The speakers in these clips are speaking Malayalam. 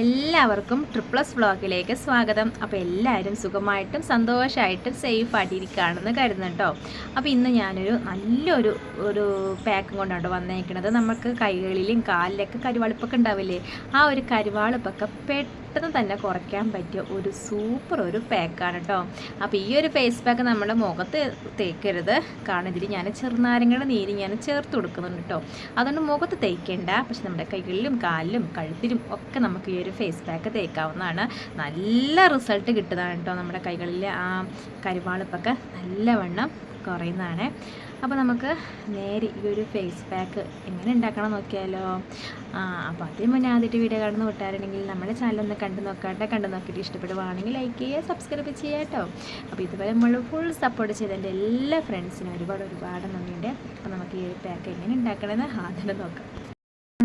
എല്ലാവർക്കും ട്രിപ്ലസ് വ്ളോഗിലേക്ക് സ്വാഗതം. അപ്പോൾ എല്ലാവരും സുഖമായിട്ടും സന്തോഷമായിട്ടും സേഫ് ആയിട്ടിരിക്കുകയാണെന്ന് കരുതുന്നു കേട്ടോ അപ്പോൾ ഇന്ന് ഞാനൊരു നല്ലൊരു ഒരു പാക്കും കൊണ്ടാണ് വന്നേക്കുന്നത് നമുക്ക് കൈകളിലും കാലിലൊക്കെ കരുവാളിപ്പൊക്കെ ഉണ്ടാവില്ലേ? ആ ഒരു കരുവാളിപ്പൊക്കെ പെട്ടെന്ന് തന്നെ കുറയ്ക്കാൻ പറ്റിയ ഒരു സൂപ്പർ ഒരു പാക്കാണ് കേട്ടോ അപ്പോൾ ഈ ഒരു ഫേസ് പാക്ക് നമ്മുടെ മുഖത്ത് തേക്കരുത്. കാരണം ഇതിൽ ഞാൻ ചെറുനാരങ്ങയുടെ നീര് ഞാൻ ചേർത്ത് കൊടുക്കുന്നുണ്ട് കേട്ടോ അതുകൊണ്ട് മുഖത്ത് തേക്കേണ്ട. പക്ഷെ നമ്മുടെ കൈകളിലും കാലിലും കഴുത്തിലും ഒക്കെ നമുക്ക് ഈ ഒരു ഫേസ് പാക്ക് തേക്കാവുന്നതാണ്. നല്ല റിസൾട്ട് കിട്ടുന്നതാണ് കേട്ടോ നമ്മുടെ കൈകളിലെ ആ കരുവാളിപ്പൊക്കെ. നല്ലവണ്ണം കുറയുന്നതാണ്. അപ്പോൾ നമുക്ക് നേരെ ഈ ഒരു ഫേസ് പാക്ക് എങ്ങനെ ഉണ്ടാക്കണം നോക്കിയാലോ? അപ്പോൾ അതിന് മുന്നേ ആദ്യമായിട്ട് വീഡിയോ കാണുന്ന വിട്ടാരുണ്ടെങ്കിൽ നമ്മുടെ ചാനൽ ഒന്ന് കണ്ടു നോക്കാട്ടെ. കണ്ടു നോക്കിയിട്ട് ഇഷ്ടപ്പെടുവാണെങ്കിൽ ലൈക്ക് ചെയ്യുക സബ്സ്ക്രൈബ് ചെയ്യുക കേട്ടോ. അപ്പോൾ ഇതുപോലെ നമ്മൾ ഫുൾ സപ്പോർട്ട് ചെയ്ത എന്റെ എല്ലാ ഫ്രണ്ട്സിനും ഒരുപാട് ഒരുപാട് നന്ദിയുണ്ട്. അപ്പോൾ നമുക്ക് ഈ ഒരു പാക്ക് എങ്ങനെ ഉണ്ടാക്കണമെന്ന് ആദ്യം നോക്കാം.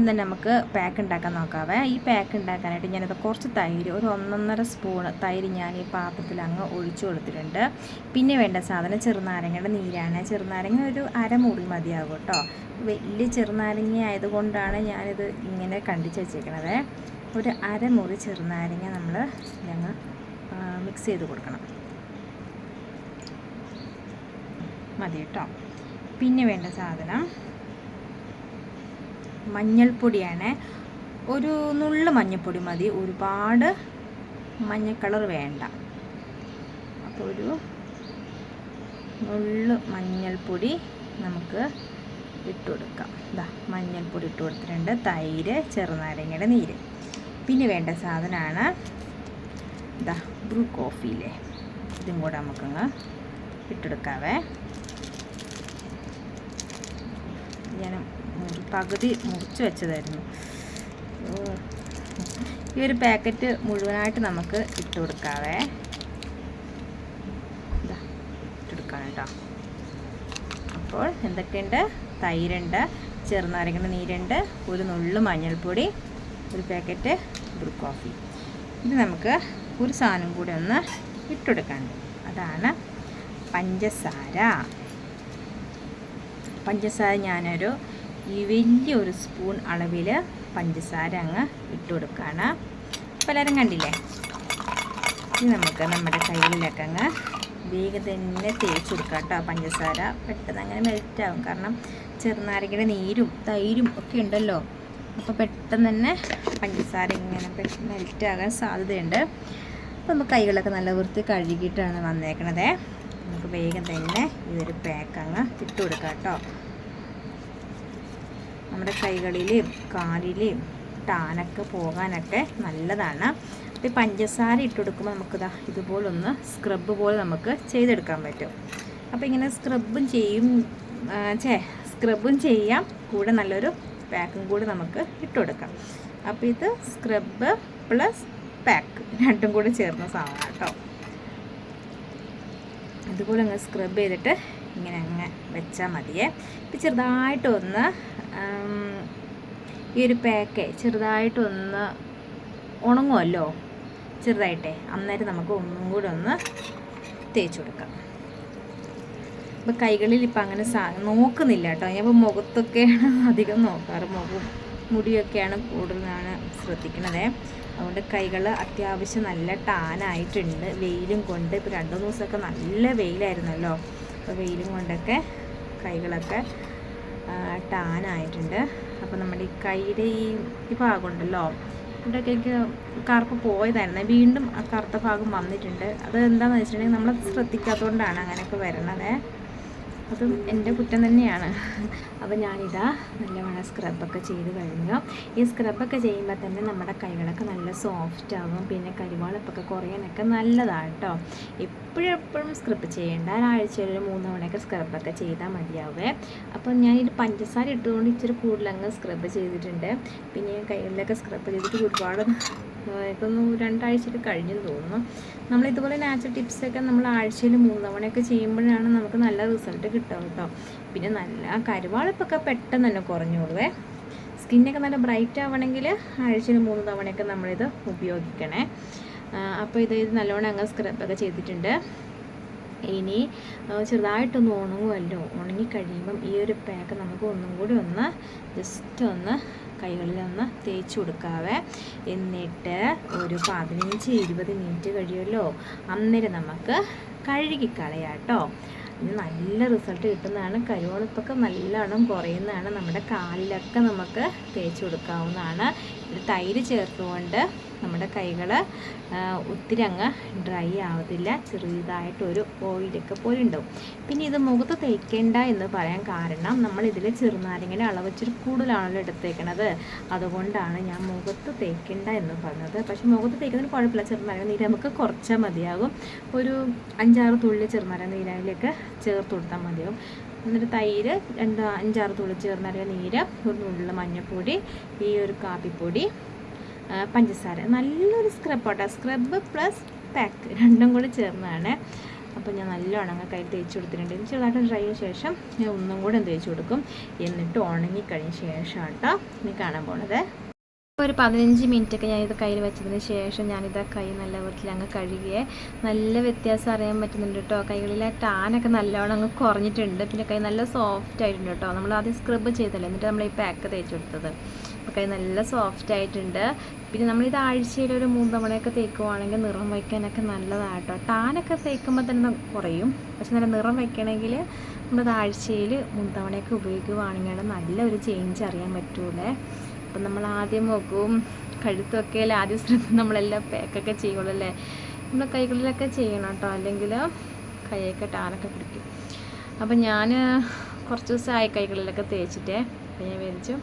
തന്നെ നമുക്ക് പാക്ക് ഉണ്ടാക്കാൻ നോക്കാവേ. ഈ പാക്ക് ഉണ്ടാക്കാനായിട്ട് ഞാനത് കുറച്ച് തൈര് ഒരു ഒന്നൊന്നര സ്പൂൺ തൈര് ഞാൻ ഈ പാത്രത്തിൽ അങ്ങ് ഒഴിച്ചു കൊടുത്തിട്ടുണ്ട്. പിന്നെ വേണ്ട സാധനം ചെറുനാരങ്ങയുടെ നീരാണ്. ചെറുനാരങ്ങ ഒരു അരമുറി മതിയാകും കേട്ടോ. വലിയ ചെറുനാരങ്ങ ആയതുകൊണ്ടാണ് ഞാനിത് ഇങ്ങനെ കണ്ടിച്ച് വെച്ചേക്കണത്. ഒരു അരമുറി ചെറുനാരങ്ങ നമ്മൾ ഞങ്ങൾ മിക്സ് ചെയ്ത് കൊടുക്കണം. മതി കേട്ടോ. പിന്നെ വേണ്ട സാധനം മഞ്ഞൾപ്പൊടിയാണ്. ഒരു നുള്ള് മഞ്ഞൾപ്പൊടി മതി. ഒരുപാട് മഞ്ഞ കളർ വേണ്ട. അപ്പോൾ ഒരു നുള്ള് മഞ്ഞൾപ്പൊടി നമുക്ക് ഇട്ട് കൊടുക്കാം. ഇതാ മഞ്ഞൾപ്പൊടി ഇട്ട് കൊടുത്തിട്ടുണ്ട്. തൈര് ചെറുനാരങ്ങയുടെ നീര്. പിന്നെ വേണ്ട സാധനമാണ് ഇതാ ബ്രൂ കോഫിയിലെ ഇതും കൂടെ നമുക്കങ്ങ് ഇട്ടെടുക്കാവേ. ഞാൻ പകുതി മുറിച്ച് വെച്ചതായിരുന്നു. ഈ ഒരു പാക്കറ്റ് മുഴുവനായിട്ട് നമുക്ക് ഇട്ട് കൊടുക്കാവേ. ഇട്ടെടുക്കാം കേട്ടോ. അപ്പോൾ എന്തൊക്കെയുണ്ട്? തൈരുണ്ട് ചെറുനാരങ്ങയുടെ നീരുണ്ട് ഒരു നുള്ളു മഞ്ഞൾപ്പൊടി ഒരു പാക്കറ്റ് ബ്രൂ കോഫി. ഇത് നമുക്ക് ഒരു സാധനം കൂടി ഒന്ന് ഇട്ടെടുക്കാനുണ്ട് അതാണ് പഞ്ചസാര. പഞ്ചസാര ഞാനൊരു ഈ വലിയൊരു സ്പൂൺ അളവിൽ പഞ്ചസാര അങ്ങ് ഇട്ട് കൊടുക്കുകയാണ് എല്ലാവരും കണ്ടില്ലേ? ഇനി നമുക്ക് നമ്മുടെ കയ്യിലൊക്കെ അങ്ങ് വേഗം തന്നെ തേച്ച് കൊടുക്കാം കേട്ടോ പഞ്ചസാര. പെട്ടെന്ന് അങ്ങനെ മെൽറ്റാവും കാരണം ചെറുനാരങ്ങയുടെ നീരും തൈരും ഒക്കെ ഉണ്ടല്ലോ. അപ്പോൾ പെട്ടെന്ന് തന്നെ പഞ്ചസാര ഇങ്ങനെ മെൽറ്റാകാൻ സാധ്യതയുണ്ട്. അപ്പോൾ നമുക്ക് കൈകളൊക്കെ നല്ല വൃത്തി കഴുകിയിട്ടാണ് വന്നേക്കണത്. നമുക്ക് വേഗം തന്നെ ഈ ഒരു പാക്ക് അങ്ങ് ഇട്ട് കൊടുക്കാം കേട്ടോ. നമ്മുടെ കൈകളിലെയും കാലിലെയും ടാനൊക്കെ പോകാനൊക്കെ നല്ലതാണ്. ഇത് പഞ്ചസാര ഇട്ട് കൊടുക്കുമ്പോൾ നമുക്കിതാ ഇതുപോലൊന്ന് സ്ക്രബ് പോലെ നമുക്ക് ചെയ്തെടുക്കാൻ പറ്റും. അപ്പോൾ ഇങ്ങനെ സ്ക്രബും ചെയ്യും ചേ സ്ക്രബും ചെയ്യാം. കൂടെ നല്ലൊരു പാക്കും കൂടി നമുക്ക് ഇട്ട് കൊടുക്കാം. അപ്പോൾ ഇത് സ്ക്രബ് പ്ലസ് പാക്ക് രണ്ടും കൂടി ചേർന്ന സാധനം കേട്ടോ. അതുപോലെ അങ്ങ് സ്ക്രബ് ചെയ്തിട്ട് ഇങ്ങനെ അങ്ങ് വെച്ചാൽ മതിയേ. ഇപ്പം ചെറുതായിട്ടൊന്ന് ഈ ഒരു പാക്ക് ചെറുതായിട്ടൊന്ന് ഉണങ്ങുമല്ലോ ചെറുതായിട്ടേ. അന്നേരം നമുക്ക് ഒന്നും കൂടെ ഒന്ന് തേച്ച് കൊടുക്കാം. ഇപ്പം കൈകളിൽ ഇപ്പം അങ്ങനെ സാ നോക്കുന്നില്ല കേട്ടോ. ഞാനിപ്പോൾ മുഖത്തൊക്കെയാണ് അധികം നോക്കാറ്. മുഖം മുടിയൊക്കെയാണ് കൂടുതലാണ് ശ്രദ്ധിക്കണത്. അതുകൊണ്ട് കൈകൾ അത്യാവശ്യം നല്ല ടാനായിട്ടുണ്ട്. വെയിലും കൊണ്ട് ഇപ്പോൾ രണ്ട് ദിവസമൊക്കെ നല്ല വെയിലായിരുന്നല്ലോ. അപ്പോൾ വെയിലും കൊണ്ടൊക്കെ കൈകളൊക്കെ ആ, ടാനായിട്ടുണ്ട്. അപ്പോൾ നമ്മുടെ ഈ കൈയുടെ ഈ ഈ ഭാഗം ഉണ്ടല്ലോ ഇവിടെയൊക്കെ എനിക്ക് കറുപ്പ് പോയതായിരുന്നു. വീണ്ടും ആ കറുത്ത ഭാഗം വന്നിട്ടുണ്ട്. അത് എന്താണെന്ന് വെച്ചിട്ടുണ്ടെങ്കിൽ നമ്മൾ ശ്രദ്ധിക്കാത്തതുകൊണ്ടാണ് അങ്ങനെയൊക്കെ വരണത്. അതും എന്റെ കുറ്റം തന്നെയാണ്. അപ്പോൾ ഞാനിതാ നല്ലവണ്ണം സ്ക്രബൊക്കെ ചെയ്ത് കഴിഞ്ഞു. ഈ സ്ക്രബൊക്കെ ചെയ്യുമ്പോൾ തന്നെ നമ്മുടെ കൈകളൊക്കെ നല്ല സോഫ്റ്റ് ആകും പിന്നെ കരിവാളപ്പൊക്കെ കുറയാനൊക്കെ നല്ലതാണ് കേട്ടോ എപ്പോഴും എപ്പോഴും സ്ക്രബ് ചെയ്യേണ്ട. ഒരാഴ്ചയിൽ ഒരു മൂന്ന് തവണയൊക്കെ സ്ക്രബൊക്കെ ചെയ്താൽ മതിയാവേ. അപ്പോൾ ഇത് പഞ്ചസാര ഇട്ടുകൊണ്ട് ഇച്ചിരി കൂടുതലങ്ങ് സ്ക്രബ് ചെയ്തിട്ടുണ്ട്. പിന്നെ കൈകളിലൊക്കെ സ്ക്രബ് ചെയ്തിട്ട് ഒരുപാട് ഇതൊന്നും രണ്ടാഴ്ചയൊക്കെ കഴിഞ്ഞെന്ന് തോന്നുന്നു. നമ്മൾ ഇതുപോലെ നാച്ചുറൽ ടിപ്സൊക്കെ നമ്മൾ ആഴ്ചയിൽ മൂന്ന് തവണയൊക്കെ ചെയ്യുമ്പോഴാണ് നമുക്ക് നല്ല റിസൾട്ട് കിട്ടുക കേട്ടോ. പിന്നെ നല്ല കരുവാളിപ്പൊക്കെ പെട്ടെന്ന് തന്നെ കുറഞ്ഞോളുവേ. സ്കിന്നൊക്കെ നല്ല ബ്രൈറ്റ് ആവണമെങ്കിൽ ആഴ്ചയിൽ മൂന്ന് തവണയൊക്കെ നമ്മളിത് ഉപയോഗിക്കണേ. അപ്പോൾ ഇത് ഇത് നല്ലോണം അങ്ങ് സ്ക്രബൊക്കെ ചെയ്തിട്ടുണ്ട്. ഇനി ചെറുതായിട്ടൊന്ന് ഉണങ്ങുമല്ലോ ഉണങ്ങി കഴിയുമ്പം ഈ ഒരു പാക്ക് നമുക്ക് ഒന്നും കൂടി ഒന്ന് ജസ്റ്റ് ഒന്ന് കൈകളിലൊന്ന് തേച്ച് കൊടുക്കാവേ. എന്നിട്ട് ഒരു പതിനഞ്ച് ഇരുപത് മിനിറ്റ് കഴിയുമല്ലോ. അന്നേരം നമുക്ക് കഴുകിക്കളയാം കേട്ടോ. ഇത് നല്ല റിസൾട്ട് കിട്ടുന്നതാണ്. കരിവോളിപ്പൊക്കെ നല്ലോണം കുറയുന്നതാണ്. നമ്മുടെ കാലിലൊക്കെ നമുക്ക് തേച്ച് കൊടുക്കാവുന്നതാണ്. ഇത് തൈര് ചേർത്തുകൊണ്ട് നമ്മുടെ കൈകൾ ഒത്തിരി അങ്ങ് ഡ്രൈ ആവത്തില്ല. ചെറുതായിട്ടൊരു ഓയിലൊക്കെ പോലെ ഉണ്ടാവും പിന്നെ ഇത് മുഖത്ത് തേക്കേണ്ട എന്ന് പറയാൻ കാരണം നമ്മൾ ഇതിൽ ചെറുനാരങ്ങയുടെ അളവ് ഇച്ചിരി കൂടുതലാണല്ലോ എടുത്തേക്കണത്. അതുകൊണ്ടാണ് ഞാൻ മുഖത്ത് തേക്കേണ്ട എന്ന് പറഞ്ഞത്. പക്ഷെ മുഖത്ത് തേക്കുന്നതിന് കുഴപ്പമില്ല. ചെറുനാരങ്ങ നീര് നമുക്ക് കുറച്ചാൽ മതിയാകും. ഒരു അഞ്ചാറ് തുള്ളി ചെറുനാരങ്ങ നീരാവിലേക്ക് ചേർത്ത് കൊടുത്താൽ മതിയാകും. എന്നിട്ട് തൈര് രണ്ട് അഞ്ചാറ് തുള്ളി ചേർന്നറിയ നീര് ഒരു നുള്ളിൽ മഞ്ഞൾപ്പൊടി ഈ ഒരു കാപ്പിപ്പൊടി പഞ്ചസാര. നല്ലൊരു സ്ക്രബ് ആട്ടോ. സ്ക്രബ് പ്ലസ് പാക്ക് രണ്ടും കൂടി ചേർന്നതാണ്. അപ്പോൾ ഞാൻ നല്ല ഉണങ്ങ കയ്യിൽ തേച്ച് കൊടുത്തിട്ടുണ്ട്. ചെറുതായിട്ട് ഡ്രൈ ചെയ്ത ശേഷം ഞാൻ ഒന്നും കൂടെ തേച്ച് കൊടുക്കും. എന്നിട്ട് ഉണങ്ങിക്കഴിഞ്ഞ ശേഷം കേട്ടോ ഇനി കാണാൻ പോണത്. ഒരു പതിനഞ്ച് മിനിറ്റ് ഒക്കെ ഞാനിത് കയ്യിൽ വെച്ചതിന് ശേഷം ഞാനിത് കൈ നല്ല വൃത്തിയിൽ അങ്ങ് കഴുകിയേ. നല്ല വ്യത്യാസം അറിയാൻ പറ്റുന്നുണ്ട് കേട്ടോ കൈകളിലെ ടാനൊക്കെ നല്ലോണം അങ്ങ് കുറഞ്ഞിട്ടുണ്ട്. പിന്നെ കൈ നല്ല സോഫ്റ്റ് ആയിട്ടുണ്ട് കേട്ടോ നമ്മൾ ആദ്യം സ്ക്രബ് ചെയ്തല്ലേ? എന്നിട്ട് നമ്മൾ ഈ പാക്ക് തേച്ച് കൊടുത്തത്. അപ്പോൾ കൈ നല്ല സോഫ്റ്റ് ആയിട്ടുണ്ട്. പിന്നെ നമ്മളിത് ആഴ്ചയിൽ ഒരു മൂന്ന് തവണയൊക്കെ തേക്കുവാണെങ്കിൽ നിറം വയ്ക്കാനൊക്കെ നല്ലതാണ് കേട്ടോ ടാനൊക്കെ തേക്കുമ്പോൾ തന്നെ കുറയും. പക്ഷെ നല്ല നിറം വയ്ക്കണമെങ്കിൽ നമ്മളത് ആഴ്ചയിൽ മൂന്ന് തവണയൊക്കെ ഉപയോഗിക്കുവാണെങ്കിൽ നല്ല ഒരു ചേഞ്ച് അറിയാൻ പറ്റൂലേ. അപ്പം നമ്മൾ ആദ്യം മുഖവും കഴുത്തൊക്കെ അല്ലേ ആദ്യം ശ്രദ്ധ നമ്മളെല്ലാം പാക്കൊക്കെ ചെയ്യുള്ളൂ അല്ലേ നമ്മൾ കൈകളിലൊക്കെ ചെയ്യണം കേട്ടോ. അല്ലെങ്കിൽ കൈയൊക്കെ ടാനൊക്കെ പിടിക്കും. അപ്പം ഞാൻ കുറച്ച് ദിവസമായി കൈകളിലൊക്കെ തേച്ചിട്ടേ. അപ്പം ഞാൻ വിചാരിച്ചു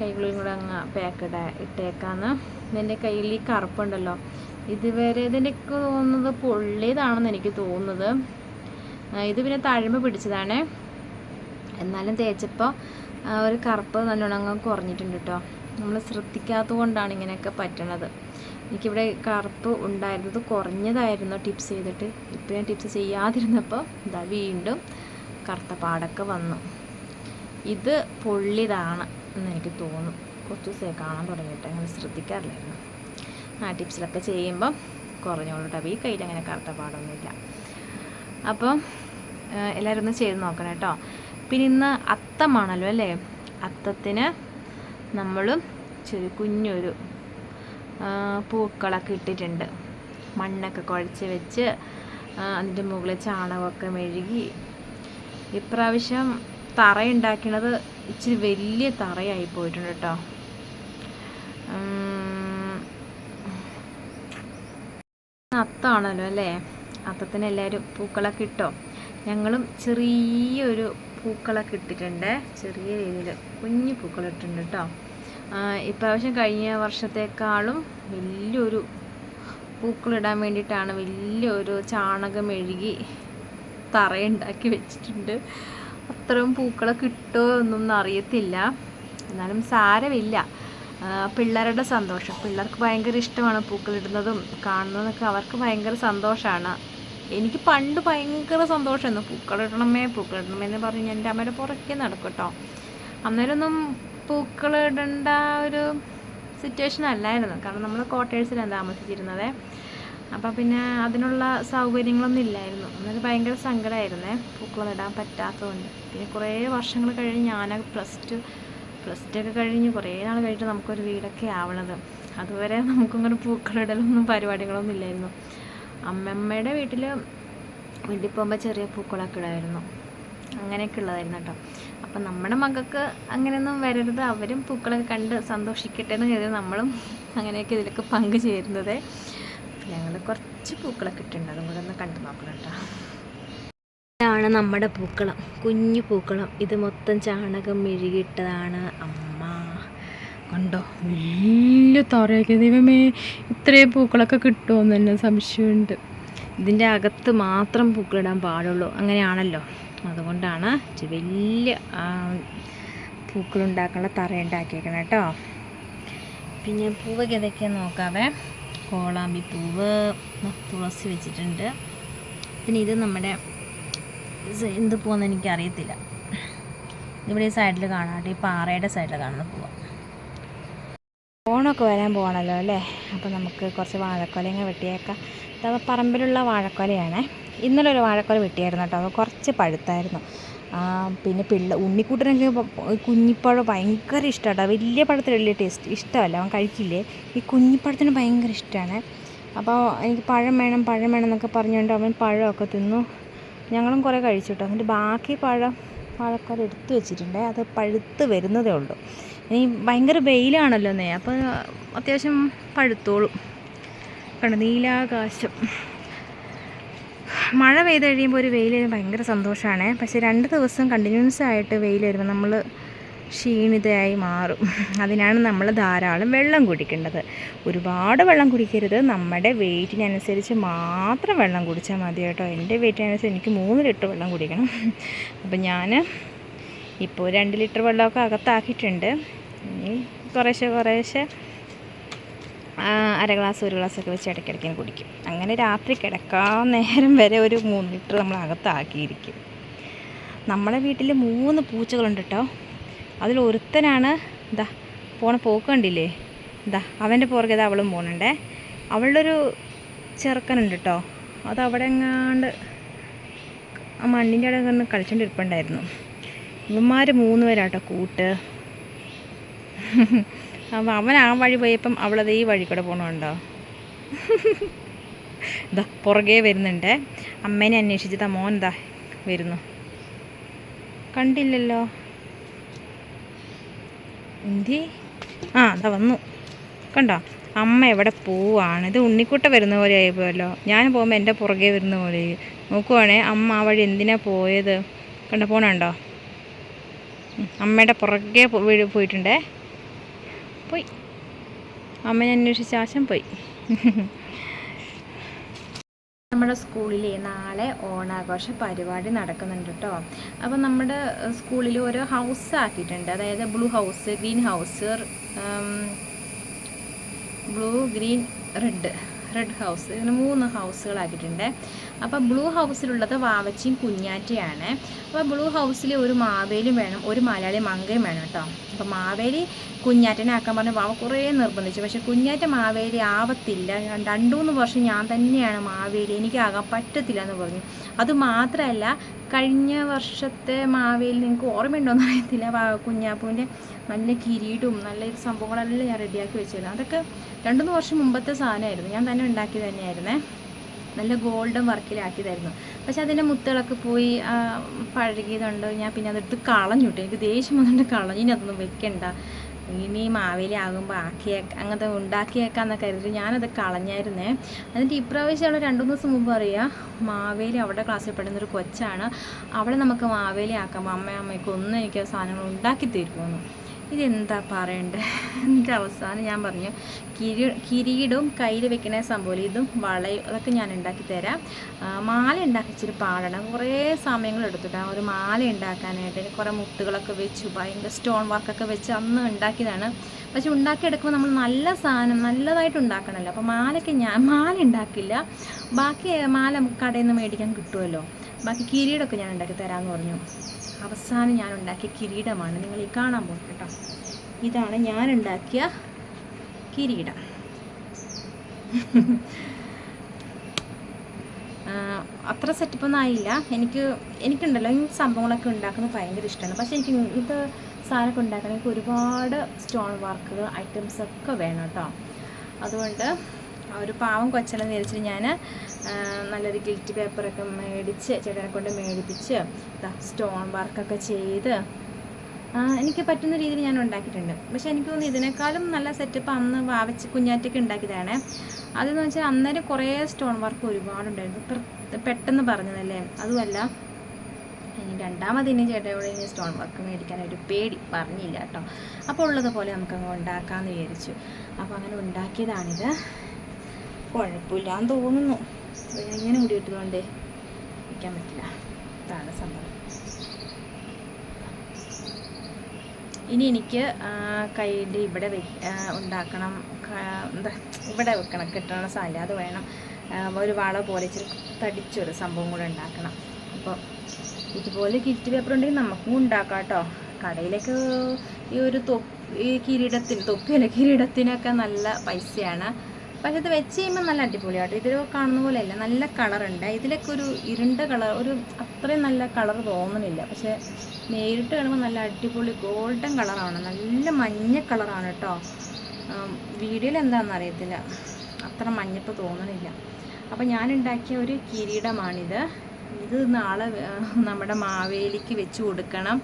കൈകളിലും കൂടെ അങ്ങ് പാക്ക് ഇട ഇട്ടേക്കാന്ന്. എന്റെ കയ്യിൽ ഈ കറുപ്പുണ്ടല്ലോ. ഇതുവരെ ഇതിന്റെയൊക്കെ തോന്നുന്നത് പൊള്ളിയതാണെന്ന് എനിക്ക് തോന്നുന്നത്. ഇത് പിന്നെ തഴമ്പ് പിടിച്ചതാണേ. എന്നാലും തേച്ചപ്പോൾ ആ ഒരു കറുപ്പ് നല്ലോണം അങ്ങ് കുറഞ്ഞിട്ടുണ്ട് കേട്ടോ നമ്മൾ ശ്രദ്ധിക്കാത്തത് കൊണ്ടാണ് ഇങ്ങനെയൊക്കെ പറ്റണത്. എനിക്കിവിടെ കറുപ്പ് ഉണ്ടായിരുന്നത് കുറഞ്ഞതായിരുന്നു ടിപ്സ് ചെയ്തിട്ട്. ഇപ്പോൾ ഞാൻ ടിപ്സ് ചെയ്യാതിരുന്നപ്പോൾ ഇതാ വീണ്ടും കറുത്ത പാടൊക്കെ വന്നു. ഇത് പൊള്ളിതാണ് എന്ന് എനിക്ക് തോന്നും. കുറച്ച് ദിവസമായി കാണാൻ തുടങ്ങിയിട്ട് അങ്ങനെ ശ്രദ്ധിക്കാറില്ലായിരുന്നു. ആ ടിപ്സിലൊക്കെ ചെയ്യുമ്പം കുറഞ്ഞോളൂ കേട്ടോ ഈ കയ്യിൽ അങ്ങനെ കറുത്ത പാടൊന്നുമില്ല. അപ്പം എല്ലാവരും ഒന്ന് ചെയ്ത് നോക്കണം കേട്ടോ പിന്നെ ഇന്ന് അത്തമാണല്ലോ അല്ലേ? അത്തത്തിന് നമ്മൾ ചെറിയ കുഞ്ഞൊരു പൂക്കളൊക്കെ ഇട്ടിട്ടുണ്ട്. മണ്ണൊക്കെ കുഴച്ച് വെച്ച് അതിന്റെ മുകളിൽ ചാണകമൊക്കെ മെഴുകി. ഇപ്രാവശ്യം തറ ഉണ്ടാക്കണത് ഇച്ചിരി വലിയ തറയായി പോയിട്ടുണ്ട് കേട്ടോ അത്താണല്ലോ അല്ലേ? അത്തത്തിന് എല്ലാവരും പൂക്കളൊക്കെ ഇട്ടോ? ഞങ്ങളും ചെറിയൊരു പൂക്കളൊക്കെ ഇട്ടിട്ടുണ്ട്. ചെറിയ രീതിയിൽ കുഞ്ഞു പൂക്കൾ ഇട്ടിട്ടുണ്ട് കേട്ടോ ഇപ്രാവശ്യം കഴിഞ്ഞ വർഷത്തേക്കാളും വലിയൊരു പൂക്കളിടാൻ വേണ്ടിയിട്ടാണ് വലിയൊരു ചാണകം മെഴുകി തറയുണ്ടാക്കി വെച്ചിട്ടുണ്ട്. അത്രയും പൂക്കളൊക്കെ കിട്ടുമോ എന്നൊന്നും അറിയത്തില്ല. എന്നാലും സാരമില്ല. പിള്ളേരുടെ സന്തോഷം. പിള്ളേർക്ക് ഭയങ്കര ഇഷ്ടമാണ് പൂക്കളിടുന്നതും കാണുന്നതൊക്കെ അവർക്ക് ഭയങ്കര സന്തോഷമാണ് എനിക്ക് പണ്ട് ഭയങ്കര സന്തോഷമായിരുന്നു. പൂക്കളിടണമേ പൂക്കളിടണമേ എന്ന് പറഞ്ഞ് എന്റെ അമ്മയുടെ പുറകെ നടക്കും അന്നേരമൊന്നും പൂക്കളിടേണ്ട ഒരു സിറ്റുവേഷൻ അല്ലായിരുന്നു. കാരണം നമ്മൾ ക്വാർട്ടേഴ്സിലാണ് താമസിച്ചിരുന്നത്. അപ്പം പിന്നെ അതിനുള്ള സൗകര്യങ്ങളൊന്നും ഇല്ലായിരുന്നു. അന്നേരം ഭയങ്കര സങ്കടമായിരുന്നേ പൂക്കളൊന്നും ഇടാൻ പറ്റാത്തതുകൊണ്ട്. പിന്നെ കുറേ വർഷങ്ങൾ കഴിഞ്ഞ് ഞാൻ പ്ലസ് ടു പ്ലസ് ടു ഒക്കെ കഴിഞ്ഞ് കുറേ നാൾ കഴിഞ്ഞിട്ട് നമുക്കൊരു വീടൊക്കെ ആവണത്. അതുവരെ നമുക്കങ്ങനെ പൂക്കളിടലൊന്നും പരിപാടികളൊന്നും ഇല്ലായിരുന്നു. അമ്മമ്മയുടെ വീട്ടിൽ വീട്ടിൽ പോകുമ്പോൾ ചെറിയ പൂക്കളൊക്കെ ഇടായിരുന്നു. അങ്ങനെയൊക്കെ ഉള്ളതായിരുന്നു കേട്ടോ. അപ്പം നമ്മുടെ മകൾക്ക് അങ്ങനെയൊന്നും വരരുത്. അവരും പൂക്കളൊക്കെ കണ്ട് സന്തോഷിക്കട്ടെ എന്ന് കരുതി നമ്മളും അങ്ങനെയൊക്കെ ഇതിലൊക്കെ പങ്കു ചേരുന്നത്. ഞങ്ങൾ കുറച്ച് പൂക്കളൊക്കെ ഇട്ടിട്ടുണ്ട്. അതും കൂടെ ഒന്ന് കണ്ടു നോക്കണം കേട്ടോ. ഇതാണ് നമ്മുടെ പൂക്കളം. കുഞ്ഞു പൂക്കളം. ഇത് മൊത്തം ചാണകം മെഴുകിയിട്ടതാണ് അമ്മ. കണ്ടോ? വലിയ തറയൊക്കെ ദൈവമേ ഇത്രയും പൂക്കളൊക്കെ കിട്ടുമെന്ന് തന്നെ സംശയമുണ്ട്. ഇതിന്റെ അകത്ത് മാത്രം പൂക്കളിടാൻ പാടുള്ളൂ. അങ്ങനെയാണല്ലോ. അതുകൊണ്ടാണ് വലിയ പൂക്കളുണ്ടാക്കാനുള്ള തറ ഉണ്ടാക്കിയേക്കണം കേട്ടോ. പിന്നെ പൂവൊക്കെ ഏതൊക്കെയാന്ന് നോക്കാവേ. കോളാമ്പി പൂവ് തുളസി വെച്ചിട്ടുണ്ട്. പിന്നെ ഇത് നമ്മുടെ എന്ത് പൂവെന്ന് എനിക്കറിയത്തില്ല. ഇവിടെ ഈ സൈഡിൽ കാണാം. കേട്ടോ ഈ പാറയുടെ സൈഡിൽ കാണുന്ന പൂവ. ഓണമൊക്കെ വരാൻ പോകണമല്ലോ അല്ലേ? അപ്പോൾ നമുക്ക് കുറച്ച് വാഴക്കൊലയങ്ങ് വെട്ടിയേക്കാം. അത് പറമ്പിലുള്ള വാഴക്കൊലയാണ്. ഇന്നലെ ഒരു വാഴക്കൊല വെട്ടിയായിരുന്നു കേട്ടോ. അത് കുറച്ച് പഴുത്തായിരുന്നു. പിന്നെ പിള്ള ഉണ്ണിക്കൂട്ടനൊക്കെ കുഞ്ഞിപ്പഴം ഭയങ്കര ഇഷ്ടമാണ് വലിയ പഴത്തിന് വലിയ ടേസ്റ്റ്. ഇഷ്ടമല്ല. അവൻ കഴിക്കില്ലേ? ഈ കുഞ്ഞിപ്പഴത്തിന് ഭയങ്കര ഇഷ്ടമാണ് അപ്പോൾ എനിക്ക് പഴം വേണം പഴം വേണം എന്നൊക്കെ പറഞ്ഞുകൊണ്ട് അവൻ പഴമൊക്കെ തിന്നു. ഞങ്ങളും കുറേ കഴിച്ചു കേട്ടോ. എന്നിട്ട് ബാക്കി പഴം പഴക്കാർ എടുത്തു വെച്ചിട്ടുണ്ട് അത് പഴുത്ത് വരുന്നതേ ഉള്ളൂ. ഇനി ഭയങ്കര വെയിലാണല്ലോ നേ അപ്പോൾ അത്യാവശ്യം പഴുത്തോളും. കണ്ടോ നീലാകാശം. മഴ പെയ്ത് കഴിയുമ്പോൾ ഒരു വെയിൽ ഭയങ്കര സന്തോഷമാണ് പക്ഷേ രണ്ട് ദിവസം കണ്ടിന്യൂസ് ആയിട്ട് വെയിൽ വരുമ്പോൾ നമ്മൾ ക്ഷീണിതയായി മാറും. അതിനാണ് നമ്മൾ ധാരാളം വെള്ളം കുടിക്കേണ്ടത്. ഒരുപാട് വെള്ളം കുടിക്കരുത്. നമ്മുടെ വെയിറ്റിനനുസരിച്ച് മാത്രം വെള്ളം കുടിച്ചാൽ മതി കേട്ടോ. എന്റെ വെയിറ്റിനനുസരിച്ച് എനിക്ക് മൂന്ന് ലിറ്റർ വെള്ളം കുടിക്കണം. അപ്പം ഞാൻ ഇപ്പോൾ രണ്ട് ലിറ്റർ വെള്ളമൊക്കെ അകത്താക്കിയിട്ടുണ്ട്. ഇനി കുറേശ്ശെ കുറേശ്ശെ അര ഗ്ലാസ് ഒരു ഗ്ലാസ്സൊക്കെ വെച്ച് ഇടയ്ക്കിടയ്ക്ക് കുടിക്കും. അങ്ങനെ രാത്രി കിടക്കാൻ നേരം വരെ ഒരു മൂന്ന് ലിറ്റർ നമ്മൾ അകത്താക്കിയിരിക്കും. നമ്മുടെ വീട്ടിൽ മൂന്ന് പൂച്ചകളുണ്ട് കേട്ടോ. അതിൽ ഒരുത്തനാണ് ഇതാ പോണ പോക്ക് കണ്ടില്ലേ? ഇതാ അവന്റെ പുറകെ ഇതാ അവളും പോണുണ്ടേ. അവളുടെ ഒരു ചെറുക്കനുണ്ട് കേട്ടോ അത് അവിടെ എങ്ങാണ്ട് ആ മണ്ണിന്റെ അവിടെ കിടന്ന് ഇവന്മാർ മൂന്ന് പേരാട്ടോ കൂട്ട്. അപ്പം അവൻ ആ വഴി പോയപ്പം അവളത് ഈ വഴി കൂടെ പോകണുണ്ടോ ഇതാ പുറകെ വരുന്നുണ്ട്. അമ്മേനെ അന്വേഷിച്ചിട്ട് മോൻ ഇതാ വരുന്നു. കണ്ടില്ലല്ലോ. എന്തി? ആ അതാ വന്നു. കണ്ടോ? അമ്മ എവിടെ പോവാണ്? ഇത് ഉണ്ണിക്കുട്ട വരുന്ന പോലെ ആയിപ്പോയല്ലോ ഞാൻ പോകുമ്പോൾ എന്റെ പുറകെ വരുന്ന പോലെ. നോക്കുവാണേ അമ്മ ആ വഴി എന്തിനാ പോയത്? കണ്ടോ പോണുണ്ടോ? അമ്മയുടെ പുറകെ വീട് പോയിട്ടുണ്ടേ? പോയി. അമ്മ അന്വേഷിച്ച ആശം പോയി. നമ്മുടെ സ്കൂളിൽ നാളെ ഓണാഘോഷ പരിപാടി നടക്കുന്നുണ്ട് കേട്ടോ അപ്പോൾ നമ്മുടെ സ്കൂളിൽ ഓരോ ഹൗസ് ആക്കിയിട്ടുണ്ട്. അതായത് blue house green house blue green red. Red house ഇങ്ങനെ മൂന്ന് ഹൗസുകളാക്കിയിട്ടുണ്ട് അപ്പോൾ ബ്ലൂ ഹൗസിലുള്ളത് വാവച്ചിയും കുഞ്ഞാറ്റയാണ്. അപ്പോൾ ബ്ലൂ ഹൗസിൽ ഒരു മാവേലും വേണം ഒരു മലയാളി മങ്കയും വേണം കേട്ടോ. അപ്പോൾ മാവേലി കുഞ്ഞാറ്റനെ ആക്കാൻ പറഞ്ഞ വാവ കുറേ നിർബന്ധിച്ചു. പക്ഷേ കുഞ്ഞാറ്റ മാവേലി ആവത്തില്ല. രണ്ടു മൂന്ന് വർഷം ഞാൻ തന്നെയാണ് മാവേലി എനിക്കാകാൻ പറ്റത്തില്ല എന്ന് പറഞ്ഞു. അത് മാത്രമല്ല കഴിഞ്ഞ വർഷത്തെ മാവേലി നിങ്ങൾക്ക് ഓർമ്മയുണ്ടോയെന്ന് അറിയത്തില്ല. കുഞ്ഞാപ്പൂവിന്റെ നല്ല കിരീടവും നല്ല സംഭവങ്ങളെല്ലാം ഞാൻ റെഡിയാക്കി വെച്ചിരുന്നു. അതൊക്കെ രണ്ടു മൂന്ന് വർഷം മുമ്പത്തെ സാധനമായിരുന്നു. ഞാൻ തന്നെ ഉണ്ടാക്കി തന്നെയായിരുന്നേ. നല്ല ഗോൾഡൻ വർക്കിലാക്കിയതായിരുന്നു. പക്ഷെ അതിന്റെ മുത്തുകളൊക്കെ പോയി പഴകിയതുണ്ട് ഞാൻ പിന്നെ അതെടുത്ത് കളഞ്ഞു കേട്ടോ. എനിക്ക് ദേഷ്യം വന്നിട്ട് കളഞ്ഞു. ഇനി അതൊന്നും വെക്കണ്ട. ഇനി മാവേലി ആകുമ്പോൾ ആക്കിയേക്ക അങ്ങനത്തെ ഉണ്ടാക്കിയേക്കാന്നൊക്കെ കരുതി ഞാനത് കളഞ്ഞായിരുന്നേ. എന്നിട്ട് ഇപ്രാവശ്യം അവിടെ രണ്ടു ദിവസം മുമ്പ് അറിയാം മാവേലി അവിടെ ക്ലാസ്സിൽ പെടുന്നൊരു കൊച്ചാണ്. അവളെ നമുക്ക് മാവേലി ആക്കാം അമ്മ അമ്മയ്ക്ക് ഒന്നും എനിക്ക് സാധനങ്ങൾ ഉണ്ടാക്കി തരുമെന്ന് ഇതെന്താ പറയണ്ടേ? എന്റെ അവസാനം ഞാൻ പറഞ്ഞു കിരി കിരീടവും കയ്യിൽ വെക്കുന്ന സംഭവം ഇതും വളയും അതൊക്കെ ഞാൻ ഉണ്ടാക്കി തരാം. മാല ഉണ്ടാക്കി പാടണം. കുറേ സമയങ്ങൾ എടുത്തിട്ടാണ് ഒരു മാല ഉണ്ടാക്കാനായിട്ട് കുറേ മുത്തുകളൊക്കെ വെച്ചു ഭയങ്കര സ്റ്റോൺ വർക്കൊക്കെ വെച്ച് അന്ന് ഉണ്ടാക്കിയതാണ്. പക്ഷെ ഉണ്ടാക്കിയെടുക്കുമ്പോൾ നമ്മൾ നല്ല സാധനം നല്ലതായിട്ട് ഉണ്ടാക്കണമല്ലോ. അപ്പോൾ മാലയ്ക്ക് ഞാൻ മാല ഉണ്ടാക്കില്ല. ബാക്കി മാല കടയിൽ നിന്ന് മേടിക്കാൻ കിട്ടുമല്ലോ. ബാക്കി കിരീടൊക്കെ ഞാൻ ഉണ്ടാക്കി തരാമെന്ന് പറഞ്ഞു. അവസാനം ഞാൻ ഉണ്ടാക്കിയ കിരീടമാണ്. നിങ്ങൾ ഈ കാണാൻ പോകുന്നത് കേട്ടോ. ഇതാണ് ഞാൻ ഉണ്ടാക്കിയ കിരീടം അത്ര സെറ്റപ്പൊന്നും ആയില്ല. എനിക്ക് എനിക്കുണ്ടല്ലോ ഈ സംഭവങ്ങളൊക്കെ ഉണ്ടാക്കുന്നത് ഭയങ്കര ഇഷ്ടമാണ്. പക്ഷേ എനിക്ക് ഇത് സാധനമൊക്കെ ഉണ്ടാക്കണമെങ്കിൽ ഒരുപാട് സ്റ്റോൺ വർക്കുകൾ ഐറ്റംസൊക്കെ വേണം കേട്ടോ. അതുകൊണ്ട് ഒരു പാവം കൊച്ചനെ വിചാരിച്ചിട്ട് ഞാൻ നല്ലൊരു ഗിൽറ്റ് പേപ്പറൊക്കെ മേടിച്ച് ചേട്ടനെ കൊണ്ട് മേടിപ്പിച്ച് സ്റ്റോൺ വർക്കൊക്കെ ചെയ്ത് എനിക്ക് പറ്റുന്ന രീതിയിൽ ഞാൻ ഉണ്ടാക്കിയിട്ടുണ്ട്. പക്ഷെ എനിക്ക് തോന്നുന്നു ഇതിനേക്കാളും നല്ല സെറ്റപ്പ് അന്ന് വാവച്ച് കുഞ്ഞാറ്റൊക്കെ ഉണ്ടാക്കിയതാണ്. അതെന്ന് വെച്ചാൽ അന്നേരം കുറേ സ്റ്റോൺ വർക്ക് ഒരുപാടുണ്ടായിരുന്നു പെട്ടെന്ന് പറഞ്ഞതല്ലേ? അതുമല്ല ഇനി രണ്ടാമത് ഇനി ചേട്ടയോട് ഇനി സ്റ്റോൺ വർക്ക് മേടിക്കാൻ ഒരു പേടി. പറഞ്ഞില്ല കേട്ടോ. അപ്പോൾ ഉള്ളതുപോലെ നമുക്കങ്ങ് ഉണ്ടാക്കാമെന്ന് വിചാരിച്ചു. അപ്പോൾ അങ്ങനെ ഉണ്ടാക്കിയതാണിത്. കുഴപ്പമില്ലാന്ന് തോന്നുന്നു. അപ്പോൾ ഞാൻ ഇങ്ങനെ മുടി ഇട്ടതുകൊണ്ടേ വയ്ക്കാൻ പറ്റില്ല. അതാണ് സംഭവം. ഇനി എനിക്ക് കൈന്റെ ഇവിടെ ഉണ്ടാക്കണം എന്താ ഇവിടെ വെക്കണം കിട്ടണ സാധനം. അത് വേണം. ഒരു വള പോലെ ഇച്ചിരി തടിച്ചൊരു സംഭവം കൂടെ ഉണ്ടാക്കണം. അപ്പോൾ ഇതുപോലെ കിറ്റ് പേപ്പർ ഉണ്ടെങ്കിൽ നമുക്കും ഉണ്ടാക്കാം കേട്ടോ. കടയിലേക്ക് ഈ ഒരു തൊപ്പി ഈ കിരീടത്തിന് തൊപ്പിയല്ല കിരീടത്തിനൊക്കെ നല്ല പൈസയാണ്. പക്ഷെ ഇത് വെച്ച് കഴിയുമ്പോൾ നല്ല അടിപൊളിയാട്ടോ ഇതിൽ കാണുന്ന പോലെയല്ല നല്ല കളറുണ്ട് ഇതിലൊക്കെ ഒരു ഇരുണ്ട കളർ ഒരു അത്രയും നല്ല കളർ തോന്നുന്നില്ല. പക്ഷേ നേരിട്ട് കാണുമ്പോൾ നല്ല അടിപൊളി ഗോൾഡൻ കളറാണ് നല്ല മഞ്ഞ കളറാണ് കേട്ടോ. വീഡിയോയിൽ എന്താണെന്ന് അറിയത്തില്ല. അത്ര മഞ്ഞപ്പ് തോന്നണില്ല അപ്പോൾ ഞാൻ ഉണ്ടാക്കിയ ഒരു കിരീടമാണിത്. ഇത് നാളെ നമ്മുടെ മാവേലിക്ക് വെച്ച് കൊടുക്കണം.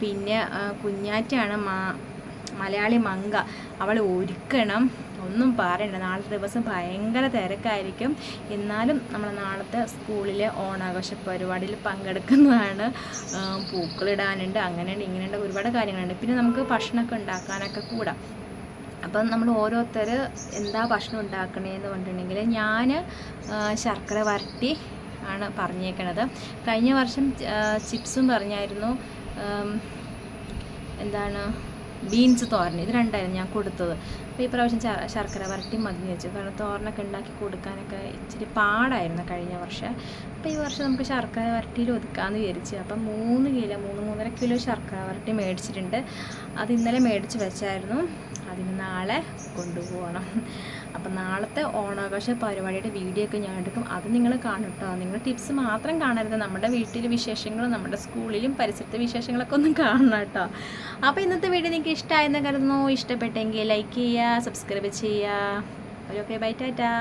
പിന്നെ കുഞ്ഞാറ്റാണ് മാ മലയാളി മങ്ക. അവൾ ഒരുക്കണം. ഒന്നും പറയണ്ട. നാളത്തെ ദിവസം ഭയങ്കര തിരക്കായിരിക്കും. എന്നാലും നമ്മൾ നാളത്തെ സ്കൂളിലെ ഓണാഘോഷ പരിപാടിയിൽ പങ്കെടുക്കുന്നതാണ്. പൂക്കളിടാനുണ്ട് അങ്ങനെയുണ്ട് ഇങ്ങനെയുണ്ട് ഒരുപാട് കാര്യങ്ങളുണ്ട്. പിന്നെ നമുക്ക് ഭക്ഷണമൊക്കെ ഉണ്ടാക്കാനൊക്കെ കൂടാം. അപ്പം നമ്മൾ ഓരോരുത്തർ എന്താ ഭക്ഷണം ഉണ്ടാക്കണേന്ന് പറഞ്ഞിട്ടുണ്ടെങ്കിൽ ഞാൻ ശർക്കര വരട്ടി ആണ് പറഞ്ഞേക്കണത്. കഴിഞ്ഞ വർഷം ചിപ്സും പറഞ്ഞായിരുന്നു. എന്താണ് ബീൻസ് തോരൻ. ഇത് രണ്ടായിരുന്നു ഞാൻ കൊടുത്തത്. അപ്പോൾ ഈ പ്രാവശ്യം ശർക്കര വരട്ടി മതി വെച്ചു. കാരണം തോരനൊക്കെ ഉണ്ടാക്കി കൊടുക്കാനൊക്കെ ഇച്ചിരി പാടായിരുന്നു കഴിഞ്ഞ വർഷം. അപ്പോൾ ഈ വർഷം നമുക്ക് ശർക്കര വരട്ടിയിൽ ഒതുക്കാമെന്ന് വിചാരിച്ചു. അപ്പം മൂന്ന് കിലോ മൂന്ന് മൂന്നര കിലോ ശർക്കര വരട്ടി മേടിച്ചിട്ടുണ്ട്. അത് ഇന്നലെ മേടിച്ച് വെച്ചായിരുന്നു. അതിന് നാളെ കൊണ്ടുപോകണം. അപ്പം നാളത്തെ ഓണാഘോഷ പരിപാടിയുടെ വീഡിയോ ഒക്കെ ഞാൻ എടുക്കും. അത് നിങ്ങൾ കാണും കേട്ടോ നിങ്ങൾ ടിപ്സ് മാത്രം കാണരുത്. നമ്മുടെ വീട്ടിലെ വിശേഷങ്ങളും നമ്മുടെ സ്കൂളിലും പരിസരത്തെ വിശേഷങ്ങളൊക്കെ ഒന്നും കാണണം കേട്ടോ അപ്പോൾ ഇന്നത്തെ വീഡിയോ നിങ്ങൾക്ക് ഇഷ്ടമായെന്ന് കരുതുന്നു. ഇഷ്ടപ്പെട്ടെങ്കിൽ ലൈക്ക് ചെയ്യുക സബ്സ്ക്രൈബ് ചെയ്യുക. Okay bye Tata